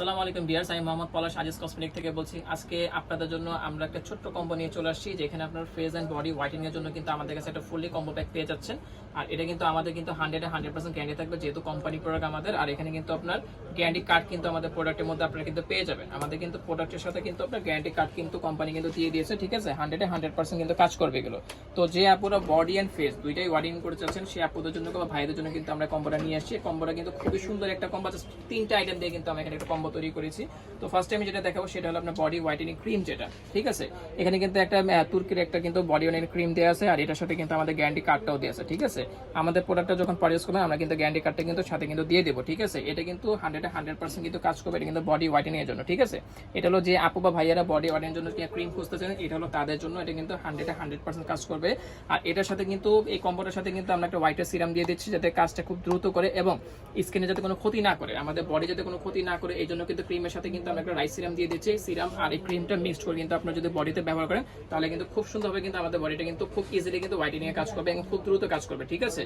আসসালামু আলাইকুম বিয়ার্স আমি মোহাম্মদ পলাশ, আজিজ কসমেটিক থেকে বলছি, আজকে আপনাদের জন্য আমরা একটা ছোট্ট কম্বো নিয়ে চলে আসছি, যেখানে আপনার ফেস অ্যান্ড বডি হোয়াইটিং এর জন্য কিন্তু আমাদের কাছে একটা ফুললি কম্বো প্যাক পেয়ে যাচ্ছেন। আর এটা কিন্তু আমাদের কিন্তু হান্ড্রেড হান্ড্রেড পার্সেন্ট গ্যারান্টি থাকবে, যেহেতু কোম্পানি প্রোডাক্ট আমাদের, আর এখানে কিন্তু আপনার গ্যারান্টি কার্ড কিন্তু আমাদের প্রোডাক্টের মধ্যে আপনারা কিন্তু পেয়ে যাবেন। আমাদের কিন্তু প্রোডাক্টের সাথে কিন্তু আপনার গ্যারান্টি কার্ড কিন্তু কোম্পানি কিন্তু দিয়ে দিয়েছে, ঠিক আছে? হান্ড্রেডে হান্ড্রেড পার্সেন্ট কিন্তু কাজ করবে এগুলো। তো যে আপুরা বডি অ্যান্ড ফেস দুইটাই ওয়ার্ডিং করে চাচ্ছেন সেই আপুদের জন্য বা ভাইদের জন্য কিন্তু আমরা কম্বোটা নিয়ে আসছি। কম্বোটা কিন্তু খুবই সুন্দর একটা কম্বো তিনটা আইটেম দিয়ে কিন্তু আমি এখানে একটা কম্বো তৈরি করেছি। তো ফার্স্ট আমি যেটা দেখাবো সেটা হলো আপনার বডি হোয়াইটেনিং ক্রিম যেটা, ঠিক আছে? এখানে কিন্তু একটা তুর্কির একটা কিন্তু বডি ক্রিম দেওয়া আছে, আর এটার সাথে কিন্তু আমাদের গ্যারান্টি কার্ডটাও দেওয়া আছে, ঠিক আছে? আমাদের প্রোডাক্টটা যখন পারচেস করবেন, আমরা কিন্তু গ্যারান্টি কার্ডটা কিন্তু সাথে কিন্তু দিয়ে দেবো, ঠিক আছে? এটা কিন্তু হান্ড্রেড পার্সেন্ট কিন্তু কাজ করবে, এটা কিন্তু বডি হোয়াইটেনিং এর জন্য, ঠিক আছে? এটা হলো যে আপু বা ভাইয়ারা বডি জন্য ক্রিম এটা হলো তাদের জন্য, এটা কিন্তু হান্ড্রেড হান্ড্রেড পার্সেন্ট কাজ করবে। আর এটার সাথে কিন্তু, এই কম্বোটার সাথে কিন্তু আমরা একটা হোয়াইটের সিরাম দিয়ে দিচ্ছি, যাতে কাজটা খুব দ্রুত করে এবং স্কিনে যাতে কোনো ক্ষতি না করে, আমাদের বডি যাতে কোনো ক্ষতি না করে, এই জন্য কিন্তু ক্রিমের সাথে কিন্তু আমরা একটা রাইস সিরাম দিয়ে দিচ্ছি। সিরাম আর এই ক্রিমটা মিক্সড করে কিন্তু আপনার যদি বডিতে ব্যবহার করেন, তাহলে কিন্তু খুব সুন্দরভাবে কিন্তু আমাদের বডিটা কিন্তু খুব ইজিলি কিন্তু হোয়াইটেনিং এর কাজ করবে এবং খুব দ্রুত কাজ করবে, ঠিক আছে?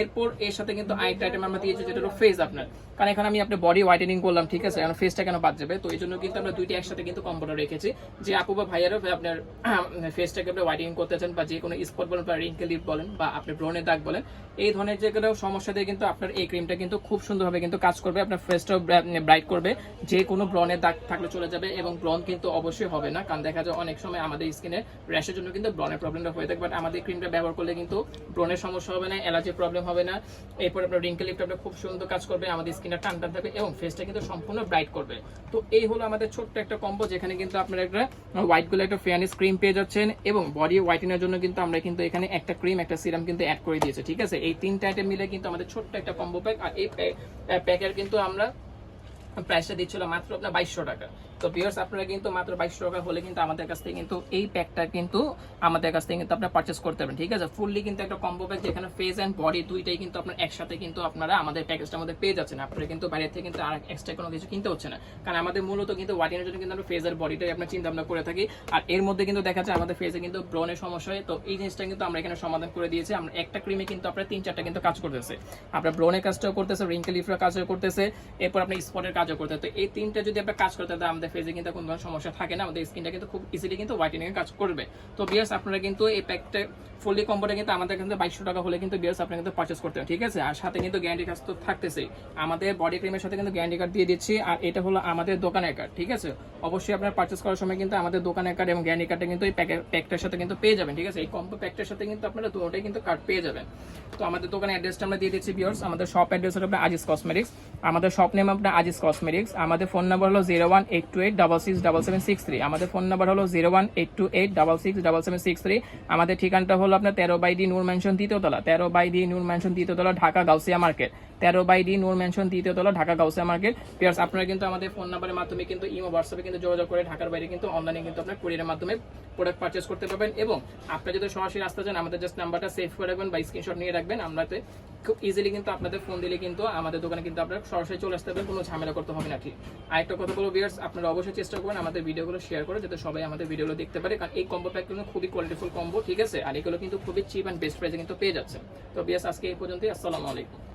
এরপর এর সাথে কিন্তু আরেকটা আইটেম আমরা দিয়েছি, যেটা হলো ফেস আপনার। কারণ এখন আমি আপনার বডি হোয়াইটেনিং করলাম, ঠিক আছে? এখন ফেসটা কেন বাদ যাবে? তো এই জন্য কিন্তু আমরা দুইটা একসাথে কিন্তু কম্বোটা রেখেছি। যে আপু বা ভাইয়ারও আপনার ফেসটাকে আপনি হোয়াইটেনিং করতে চান বা যে কোনো স্পট বলেন বা রিঙ্কেল লিপ বলেন বা আপনি ব্রনের দাগ বলেন, এই ধরনের যেগুলো সমস্যা দিয়ে কিন্তু আপনার এই ক্রিমটা কিন্তু খুব সুন্দরভাবে কিন্তু কাজ করবে, আপনার ফেসটাও ব্রাইট করবে। যে কোনো ব্রনের দাগ থাকলে চলে যাবে এবং ব্রন কিন্তু অবশ্যই হবে না, কারণ দেখা যায় অনেক সময় আমাদের স্কিনে র্যাশের জন্য কিন্তু ব্রনের প্রবলেমটা হয়ে থাকে বাট আমাদের ক্রিমটা ব্যবহার করলে কিন্তু ব্রনের সমস্যা হবে না অ্যালার্জির প্রবলেম হবে না। এরপর আপনার রিঙ্কেল লিপটা আপনার খুব সুন্দর কাজ করবে, আমাদের স্কিনটা টান থাকবে এবং ফেসটা কিন্তু সম্পূর্ণ ব্রাইট করবে। তো এই হলো আমাদের ছোট্ট একটা কম্বো যেখানে কিন্তু আপনারা একটা হোয়াইটগুলো, একটা ফেয়ারনেস ক্রিম পেয়ে যাচ্ছেন এবং বডি হোয়াইটেনের জন্য কিন্তু আমরা কিন্তু এখানে একটা ক্রিম একটা সিরাম কিন্তু অ্যাড করে দিয়েছি, ঠিক আছে? এই তিনটা আইটেম মিলে কিন্তু আমাদের ছোট্ট একটা কম্বো প্যাক আর এই প্যাকের কিন্তু আমরা প্রাইসটা দিচ্ছিল মাত্র আপনার বাইশশো টাকা। তো ভিউয়ার্স আপনারা কিন্তু মাত্র বাইশশো টাকা হলে কিন্তু আমাদের কাছ থেকে কিন্তু এই প্যাকটা কিন্তু আমাদের কাছ থেকে কিন্তু আপনারা পারচেস করতে পারেন ঠিক আছে? ফুললি কিন্তু একটা কম্বো প্যাক যেখানে ফেস অ্যান্ড বডি দুইটাই কিন্তু আপনার একসাথে কিন্তু আপনারা আমাদের প্যাকেজটার মধ্যে পেয়ে যাচ্ছেন। আপনারা কিন্তু বাইরে থেকে কিন্তু আর এক্সট্রা কোনো কিছু কিনতে হচ্ছে না। কারণ আমাদের মূলত কিন্তু ওয়াটিনের জন্য কিন্তু আমরা ফেস আর বডিটাই আপনার চিন্তা ভাবনা করে থাকি। আর এর মধ্যে কিন্তু দেখা যায় আমাদের ফেসে কিন্তু ব্রনের সমস্যা হয়। তো এই জিনিসটা কিন্তু আমরা এখানে সমাধান করে দিয়েছি। আমরা একটা ক্রিমে কিন্তু আপনার তিন চারটা কিন্তু কাজ করতেছে। আপনার ব্রনের কাজটাও করতেছে রিঙ্কেল লিফের কাজও করতেছে, এরপর আপনি স্পটের কাজও করতে তো এই তিনটা যদি আপনার কাজ করতে তাহলে আমাদের ফেসে কিন্তু কোনো ধরনের সমস্যা থাকে না। আমাদের স্কিনটা কিন্তু খুব ইজিলি কিন্তু হোয়াইটেনিং কাজ করবে। তো বিয়ার্স আপনারা কিন্তু এই প্যাকটা ফুললি কম্বোটা কিন্তু আমাদের কিন্তু বাইশশো টাকা হলে কিন্তু বিয়ার্স আপনারা কিন্তু পারচেস করতে হবে ঠিক আছে? আর সাথে কিন্তু গ্যারান্টি কাজ তো থাকতেছে। আমাদের বডি ক্রিমের সাথে কিন্তু গ্যারান্টি কার্ড দিয়ে দিচ্ছি, আর এটা হলো আমাদের দোকানের কার্ড ঠিক আছে? অবশ্যই আপনার পারচেস করার সময় কিন্তু আমাদের দোকানের কার্ড এবং গ্যারান্টি কার্ডটা কিন্তু এই প্যাকটার সাথে কিন্তু পেয়ে যাবেন, ঠিক আছে? এই কম্বো প্যাকটার সাথে কিন্তু আপনারা দুটোটাই কিন্তু কার্ড পেয়ে যাবেন। তো আমাদের দোকানের অ্যাড্রেসটা আমরা দিয়ে দিচ্ছি বিয়ার্স আমাদের শপ অ্যাড্রেস হলো আপনার আজিজ কসমেটিক্স আমাদের শপ নেম আপনার আজিজ কসমেটিক্স আমাদের ফোন নাম্বার হলো জিরো ওয়ান এইট আমাদের ফোন নাম্বার হলো জিরো আমাদের ঠিকানাটা হলো আপনার তেরো বাই ডি নূর দ্বিতীয়তলা তেরো বাই ডি নূর দ্বিতীয়তলা ঢাকা গাউসিয়া মার্কেট। তেরো বাই ডি নূর দ্বিতীয়তলা ঢাকা গাউসিয়া মার্কেট। আপনারা কিন্তু আমাদের ফোন নাম্বারের মাধ্যমে কিন্তু ইমো, হোয়াটসঅ্যাপে কিন্তু যোগাযোগ করে ঢাকার বাইরে কিন্তু অনলাইনে কিন্তু আপনার কুরিয়ারের মাধ্যমে প্রোডাক্ট পারচেস করতে পারবেন। এবং আপনি যদি সরাসরি আসতে চান, আমাদের জাস্ট নাম্বারটা সেভ করে রাখবেন বা স্ক্রিনশট নিয়ে রাখবেন। আমরাতে খুব ইজিলি কিন্তু আপনাদের ফোন দিলে কিন্তু আমাদের দোকানে কিন্তু আপনারা সরাসরি চলে আসতে পারবেন, কোনো ঝামেলা করতে হবে না, ঠিক। আরেকটা কথা বলব বিয়ার্স আপনারা অবশ্যই চেষ্টা করবেন আমাদের ভিডিওগুলো শেয়ার করে যাতে সবাই আমাদের ভিডিওগুলো দেখতে পারে। কারণ এই কম্বো প্যাক কিন্তু খুবই কোয়ালিটিফুল কম্বো ঠিক আছে? আর এগুলো কিন্তু খুবই চিপ অ্যান্ড বেস্ট প্রাইসে কিন্তু পেয়ে যাচ্ছে তো বিএস আজকে এই পর্যন্তই। আসসালামু আলাইকুম।